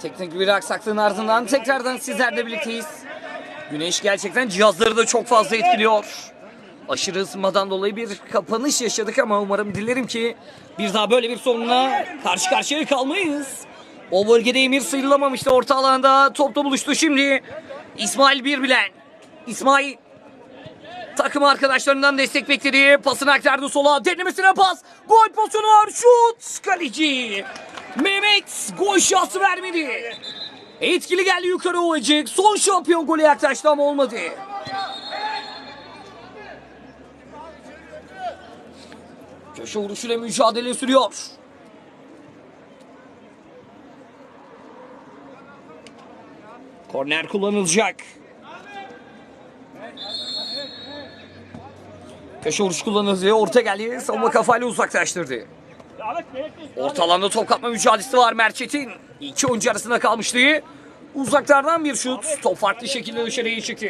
Teknik bir aksaklığın ardından tekrardan sizlerle birlikteyiz. Güneş gerçekten cihazları da çok fazla etkiliyor. Aşırı ısınmadan dolayı bir kapanış yaşadık ama umarım dilerim ki bir daha böyle bir sorunla karşı karşıya kalmayız. O bölgede Emir sıyrılamamıştı orta alanda topla buluştu şimdi. İsmail Birbilen. İsmail takım arkadaşlarından destek bekledi. Pasını aktardı sola. Denemesine pas. Gol pozisyonu. Şut. Kaleci. Mehmet gol şansı vermedi. Etkili geldi yukarı Ovacık. Son şampiyon golü yaklaştı ama olmadı. Köşe vuruşuyla mücadele sürüyor. Korner kullanılacak. Köşe vuruş kullanıldı. Orta geldi. Savunma kafayla uzaklaştırdı. Orta alanda top kapma mücadelesi var Merçet'in. İki oyuncu arasında kalmıştı. Uzaklardan bir şut. Top farklı şekilde dışarıya çıktı.